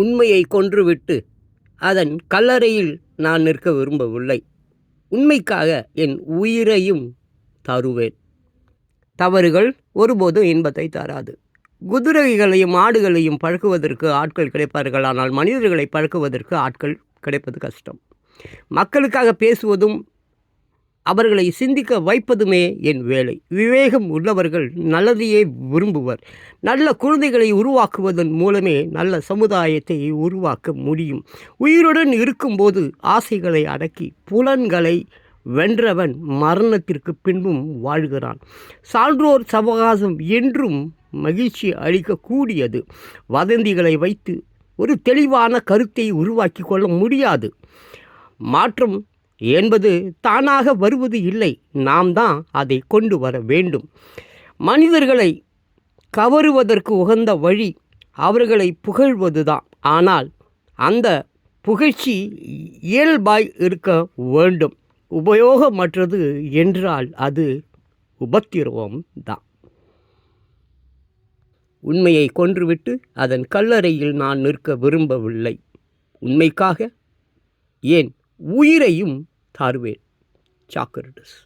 உண்மையை கொன்றுவிட்டு அதன் கல்லறையில் நான் நிற்க விரும்பவில்லை. உண்மைக்காக என் உயிரையும் தருவேன். தவறுகள் ஒருபோதும் இன்பத்தை தராது. குதிரைகளையும் ஆடுகளையும் பழக்குவதற்கு ஆட்கள் கிடைப்பார்கள். ஆனால் மனிதர்களை பழக்குவதற்கு ஆட்கள் கிடைப்பது கஷ்டம். மக்களுக்காக பேசுவதும் அவர்களை சிந்திக்க வைப்பதுமே என் வேலை. விவேகம் உள்ளவர்கள் நல்லதையே விரும்புவர். நல்ல குழந்தைகளை உருவாக்குவதன் மூலமே நல்ல சமுதாயத்தை உருவாக்க முடியும். உயிருடன் இருக்கும்போது ஆசைகளை அடக்கி புலன்களை வென்றவன் மரணத்திற்கு பின்பும் வாழ்கிறான். சான்றோர் சவகாசம் என்றும் மகிழ்ச்சி அளிக்கக்கூடியது. வதந்திகளை வைத்து ஒரு தெளிவான கருத்தை உருவாக்கி கொள்ள முடியாது. மாற்றம் என்பது தானாக வருவது இல்லை. நாம் தான் அதை கொண்டு வர வேண்டும். மனிதர்களை கவருவதற்கு உகந்த வழி அவர்களை புகழ்வதுதான். ஆனால் அந்த புகழ்ச்சி இயல்பாய் இருக்க வேண்டும். உபயோகமற்றது என்றால் அது உபத்திரவம் தான். உண்மையை கொன்றுவிட்டு அதன் கல்லறையில் நான் நிற்க விரும்பவில்லை. உண்மைக்காக ஏன் உயிரையும் தாருவேன் சாக்ரட்டிஸ்